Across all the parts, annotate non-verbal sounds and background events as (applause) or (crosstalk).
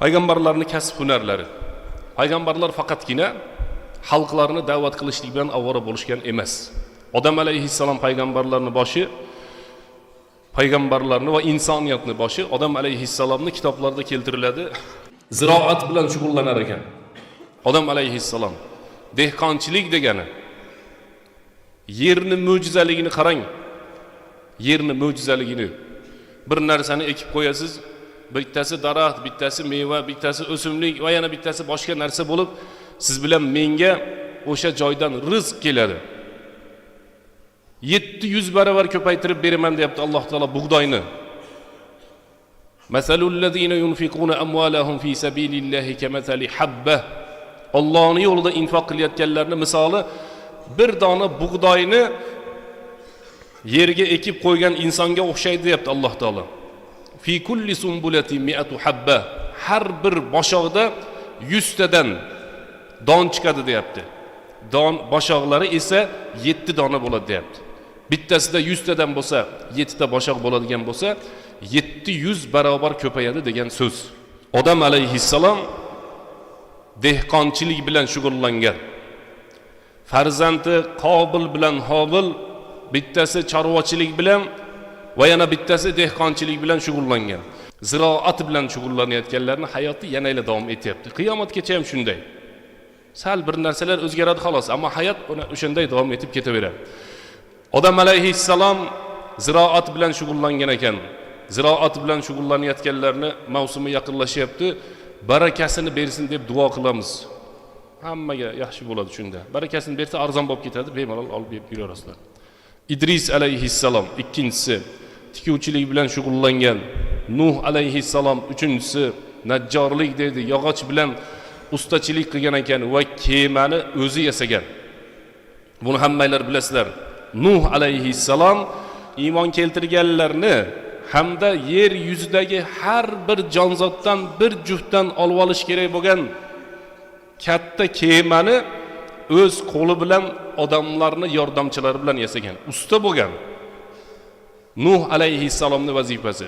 payg'ambarlarni kasb hunarlari payg'ambarlar faqatgina xalqlarni da'vat qilishlik bilan ovora bo'lishgan emas odam alayhissalom payg'ambarlarni boshi payg'ambarlarni va insoniyatni boshi odam alayhissalomni kitoblarda keltiriladi ziroat bilan shug'ullanar ekan odam alayhissalom dehqonchilik degani yerni mo'jizaligini qarang yerni mo'jizaligini bir narsani ekib qo'yasiz bittasi daraxt bittasi meva bittasi o'simlik va yana bittasi boshqa narsa bo'lib siz bilan menga o'sha joydan rizq keladi. Yetti yuz baravar ko'paytirib beraman deyapti alloh taolo bug'doyni. Ollohni yo'lida infoq qilayotganlarni misoli bir dona bug'doyni yerga ekib qo'ygan insonga o'xshaydi deyapti alloh taolo. Fi kulli sumbulati miatu habba. Har bir boshoqda yuztadan don chiqadi deyapti. Don boshoqlari esa yetti dona bo'ladi deyapti. Bittasida yuztadan bo'lsa yettita boshoq bo'ladigan bo'lsa yetti yuz barobar ko'payadi degan so'z. Odam alayhissalom dehqonchilik bilan shug'ullangan. Farzandi qobil bilan hobil bittasi chorvachilik bilan va yana bittasi dehqonchilik bilan shug'ullangan. Ziroat bilan shug'ullanayotganlarni hayoti yanayla davom etyapti. Qiyomatgacha ham shunday. Sal bir narsalar o'zgaradi xolos ammo hayot o'shanday davom etib ketaveradi. Odam alayhissalom ziroat bilan shug'ullangan ekan. Ziroat bilan shug'ullanayotganlarni mavsumi yaqinlashyapti. Barakasini bersin deb duo qilamiz. Hammaga yaxshi bo'ladi shunda. Barakasini bersa arzon bo'lib ketadi bemalol olib berib yuraverasizlar. İdris alayhissalom ikkinchisi tikuvchilik bilan shug'ullangan nuh alayhissalom uchinchisi najjorlik deydi yog'och bilan ustachilik qilgan ekan va kemani o'zi yasagan. Buni hammanglar bilasizlar. Nuh alayhissalom iymon keltirganlarni hamda yer yuzidagi har bir jonzotdan bir juftdan olib olish kerak bo'lgan katta kemani o'z qo'li bilan odamlarni yordamchilari bilan yasagan. Usta bo'lgan nuh alayhissalomni vazifasi.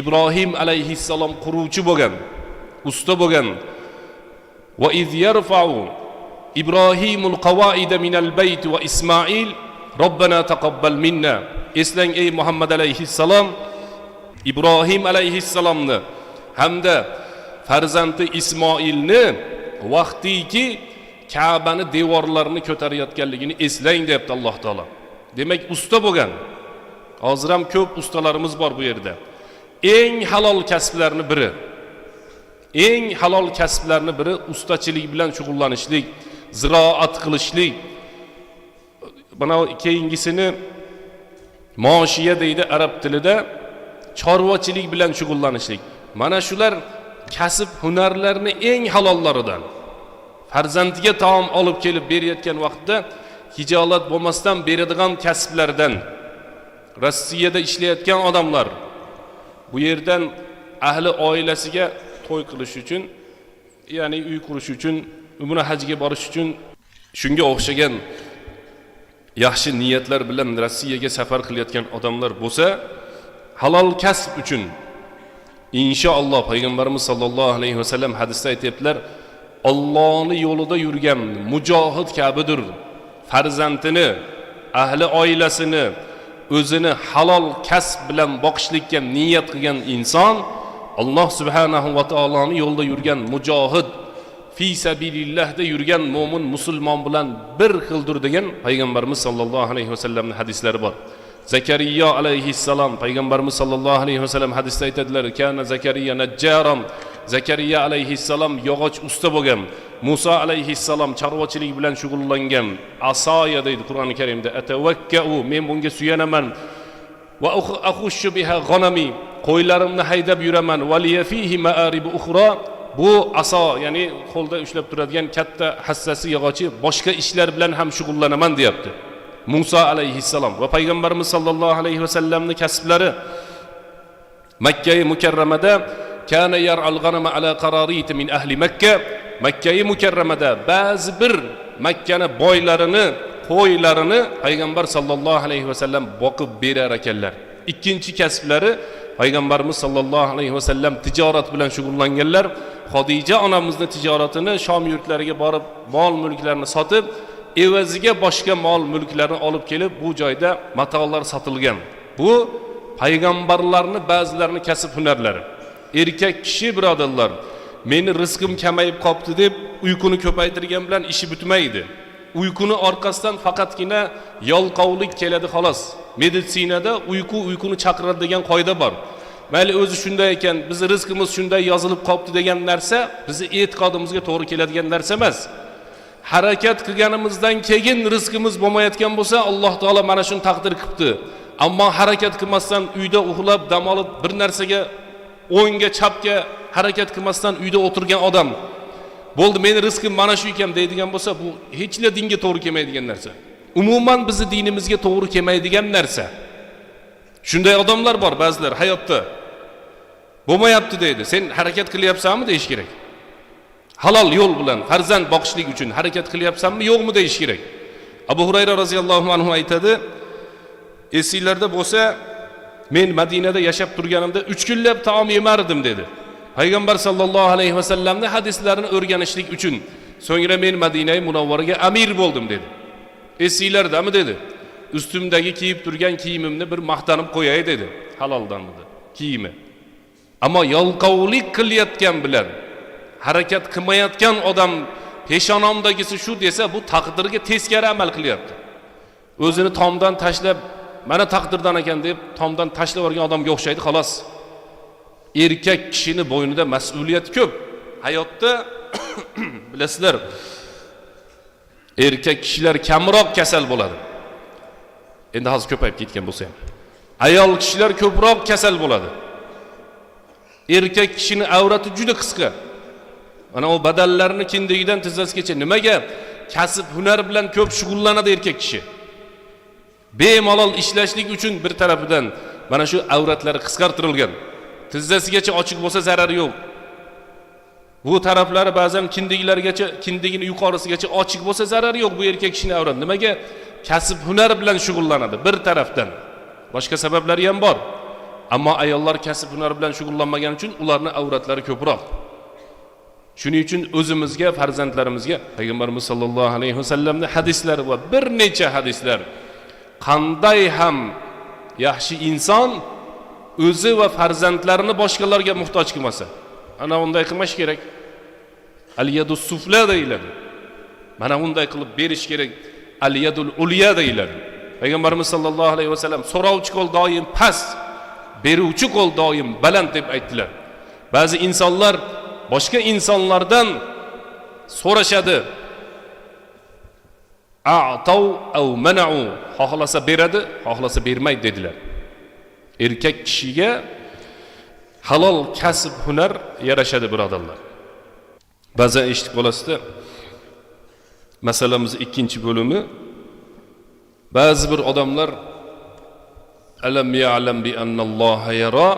İbrohim alayhissalom quruvchi bo'lgan usta bo'lgan. Va iz yarfa'u ibrohimul qavoida minal bayt va ismoil robbana taqabbal minna. Eslang ey muhammad alayhissalom ibrohim alayhissalomni hamda farzandi ismoilni vaqtiki kabani devorlarini ko'tarayotganligini eslang deyapti alloh taolo. Demak usta bo'lgan hozir ham ko'p ustalarimiz bor bu yerda. Eng halol kasblarni biri eng halol kasblarni biri ustachilik bilan shug'ullanishlik ziroat qilishlik. Mana keyingisini moshiya deydi arab tilida chorvachilik bilan shug'ullanishlik. Mana shular kasb hunarlarni eng halollaridan farzandiga taom olib kelib berayotgan vaqtda hijolat bo'lmasdan beradigan kasblardan rossiyada ishlayotgan odamlar bu yerdan ahli oilasiga to'y qilish uchun ya'ni uy qurish uchun umra hajga borish uchun shunga o'xshagan yaxshi niyatlar bilan rossiyaga safar qilayotgan odamlar bo'lsa halol kasb uchun inshaalloh payg'ambarimiz sollallohu alayhi vasallam hadisda aytyaptilar ollohni yo'lida yurgan mujohid kabidir farzandini ahli oilasini o'zini halol kasb bilan boqishlikka niyat qilgan inson alloh subhanahu va taoloni yo'lida yurgan mujohid fi sabilillahda yurgan mo'min musulmon bilan bir xildir degan payg'ambarimiz sollallohu alayhi vasallamni hadislari bor. Zakariyo alayhissalom payg'ambarimiz sollallohu alayhi vasallam hadisda aytadilar kana zakariya najjarom zakariya alayhissalom yog'och usta bo'lgan muso alayhissalom chorvachilik bilan shug'ullangan asoya deydi qur'oni karimda atavakkau men bunga suyanaman va ahushu biha g'anami qo'ylarimni haydab yuraman valiya fihi maaribu ukhra. Bu aso ya'ni qo'lda ushlab turadigan katta hassasi yog'ochi boshqa ishlar bilan ham shug'ullanaman deyapti. Muso alayhissalom va payg'ambarimiz sollallohu alayhi vasallamni kasblari makkai mukarramada kana yar'al g'anama ala qararit min ahli makka makkai mukarramada ba'zi bir makkani boylarini qo'ylarini payg'ambar sollallohu alayhi vasallam boqib berar ekanlar. İkkinchi kasblari payg'ambarimiz sollallohu alayhi vasallam tijorat bilan shug'ullanganlar. Hodija onamizni tijoratini shom yurtlariga borib mol mulklarni sotib evaziga boshqa mol mulklarni olib kelib bu joyda matolar sotilgan. Bu payg'ambarlarni ba'zilarini kasb hunarlari erkak kishi birodarlar meni rizqim kamayib qolibdi deb uyquni ko'paytirgan bilan ishi bitmaydi. Uyquni orqasidan faqatgina yolqovlik keladi xolos. Meditsinada uyqu uyquni chaqiradi degan qoida bor. Mayli o'zi shunday ekan bizni rizqimiz shunday yozilib qolibdi degan narsa bizni e'tiqodimizga to'g'ri keladigan narsa emas. Harakat qilganimizdan keyin rizqimiz bo'lmayotgan bo'lsa alloh taolo mana shuni taqdir qilibdi. Ammo harakat qilmasdan uyda uxlab dam olib bir narsaga o'ngga chapga harakat qilmasdan uyda o'tirgan odam. Bo'ldi meni rizqim mana shu ekan deydigan bo'lsa bu hechla dinga to'g'ri kelmaydigan narsa. Umuman bizni dinimizga to'g'ri kelmaydigan narsa. Shunday odamlar bor ba'zilar hayotda. Bo'lmayapti deydi sen harakat qilyapsanmi deyish kerak. Halol yo'l bilan farzand boqishlik uchun harakat qilyapsanmi yo'qmi deyish kerak. Abu hurayra roziyallohu anhu aytadi esinglarda bo'lsa men madinada yashab turganimda uch kunlab taom yemardim dedi. Payg'ambar sollallohu alayhi vasallamni hadislarini o'rganishlik uchun so'ngra men madinai munavvaraga amir bo'ldim dedi. Esinglardami dedi. Ustimdagi kiyib turgan kiyimimni bir maqtanib qo'yay dedi. Haloldan dedi kiyimi. Ammo yalqovlik qilayotgan bilan harakat qilmayotgan odam peshonamdagisi shu desa bu taqdirga teskari amal qilyapti o'zini tomdan tashlab mana taqdirdan ekan deb tomdan tashlab yuborgan odamga o'xshaydi xolos erkak kishini bo'ynida mas'uliyat ko'p hayotda (coughs) bilasizlar erkak kishilar kamroq kasal bo'ladi. Endi hozir ko'payib ketgan bo'lsa ham. Ayol kishilar ko'proq kasal bo'ladi. Erkak kishini avrati juda qisqa. Mana u badallarni kindigidan tizzasigacha nimaga kasb hunar bilan ko'p shug'ullanadi erkak kishi bemalol ishlashlik uchun bir tarafidan mana shu avratlari qisqartirilgan. Tizzasigacha ochiq bo'lsa zarari yo'q. Bu taraflari ba'zan kindiklarigacha kindigini yuqorisigacha ochiq bo'lsa zarari yo'q bu erkak kishini avrati nimaga? Kasb hunar bilan shug'ullanadi bir tarafdan. Boshqa sabablari ham bor. Ammo ayollar kasb hunar bilan shug'ullanmagani uchun ularni avratlari ko'proq. Shuning uchun o'zimizga farzandlarimizga payg'ambarimiz sollallohu alayhi vasallamni hadislari va bir necha hadislar qanday ham yaxshi inson o'zi va farzandlarini boshqalarga muhtoj qilmasa ana unday qilmash kerak. Al yadu sufla deyiladi. Mana unday qilib berish kerak. Al yadul ulya deyiladi. Payg'ambarimiz sollallohu alayhi vasallam so'rovchi qo'l doim past beruvchi qo'l doim baland deb aytdilar. Ba'zi insonlar boshqa insonlardan so'rashadi atov av manau xohlasa beradi xohlasa bermaydi dedilar. Erkak kishiga halol kasb hunar yarashadi birodarlar. Ba'zan eshitib qolasizda masalamiz ikkinchi bo'limi. Ba'zi bir odamlar alam ya'lam bi annalloha yara?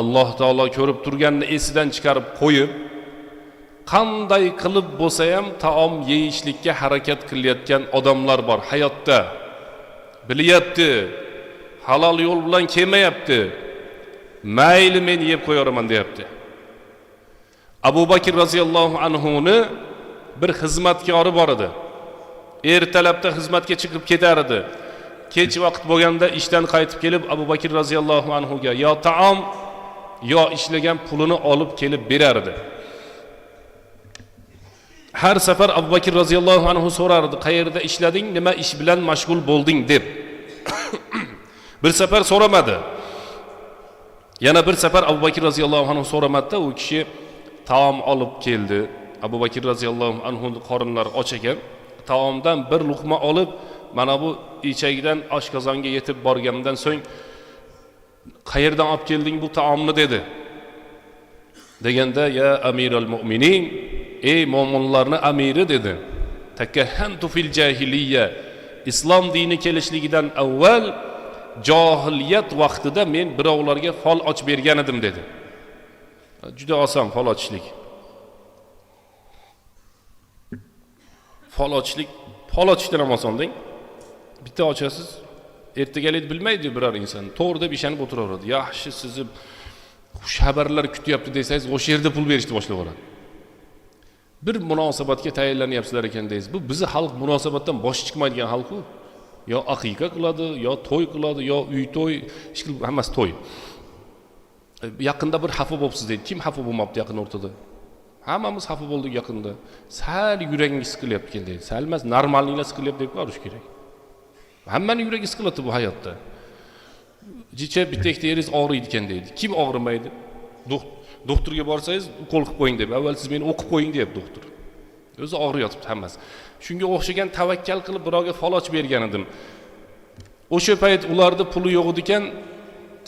Alloh taolo ko'rib turganini esidan chiqarib qo'yib qanday qilib bo'lsa ham taom yeyishlikka harakat qilayotgan odamlar bor hayotda. Bilyapti halol yo'l bilan kelmayapti. Mayli men yeb qo'yaveraman deyapti. Abu bakr roziyallohu anhuni bir xizmatkori bor edi. Ertalabda xizmatga chiqib ketar edi. Kech vaqt bo'lganda ishdan qaytib kelib abu bakr roziyallohu anhuga yo taom yo ishlagan pulini olib kelib berardi har safar abu bakr roziyallohu anhu so'rardi qayerda ishlading nima ish bilan mashg'ul bo'lding? deb. (coughs) Bir safar so'ramadi yana bir safar abu bakr roziyallohu anhu so'ramadida u kishi taom olib keldi. Abu bakr roziyallohu anhu qorinlari och ekan. Taomdan bir luqma olib mana bu ichagidan oshqozonga yetib borgandan so'ng qayerdan olib kelding bu taomni? dedi. Deganda ya amiral mo'minin ey mo'minlarni amiri dedi. Takahhantu fil jahiliya islom dini kelishligidan avval johiliyat vaqtida men birovlarga fol ochib bergan edim dedi. Juda oson fol ochishlik. Fol ochishlik fol ochishdan ham oson deng bitta ochasiz ertagalik bilmaydi biror inson. To'g'ri deb ishonib o'tiraveradi. Yaxshi sizni xush xabarlar kutyapti desangiz o'sha yerda pul berishni boshlab yuboradi bir munosabatga tayyorlanyapsizlar ekan deysiz bu bizni xalq munosabatdan boshi chiqmaydigan xalqku. Yo aqiqa qiladi yo to'y qiladi yo uy to'y ish hammasi to'y. Yaqinda bir xafa bo'libsiz deydi. Kim xafa bo'lmabdi yaqin o'rtada? Hammamiz xafa bo'ldik yaqinda. Sal yuragingiz siqilyapti ekan deydi. Sal emas normalniygina siqilyapti deb qarash kerak. Hammani yuragi siqiladi bu hayotda. Jicha bitta ikkita yeringiz og'riydi ekan deydi. Kim og'rimaydi? Doktor doktorga borsangiz ukol qilib qo'ying deb avval siz meni o'qib qo'ying deyapti doktor. O'zi og'riyotibdi hammasi. Shunga o'xshagan tavakkal qilib birovga faloch bergan edim. O'sha payt ularni puli yo'q edi ekan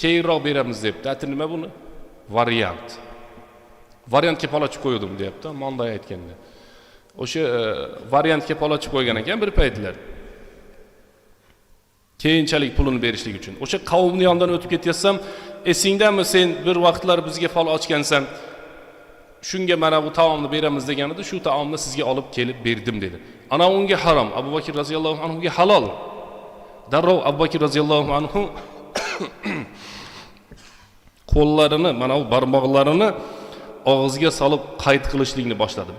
keyinroq beramiz debdi. Ati nima buni? Variant. Variantga palochib qo'ydim deyapti monday aytganda. O'sha e, variantga palochib qo'ygan ekan bir paytlar. Keyinchalik pulini berishlik uchun. O'sha qavmni yonidan o'tib ketyapsam esingdami sen bir vaqtlar bizga fol ochgansan shunga mana bu taomni beramiz degan edi shu taomni sizga olib kelib berdim dedi. Ana unga harom abu bakr roziyallohu anhuga halol darrov abu bakr roziyallohu anhu (coughs) qo'llarini mana bu barmoqlarini og'ziga solib qayd qilishlikni boshladi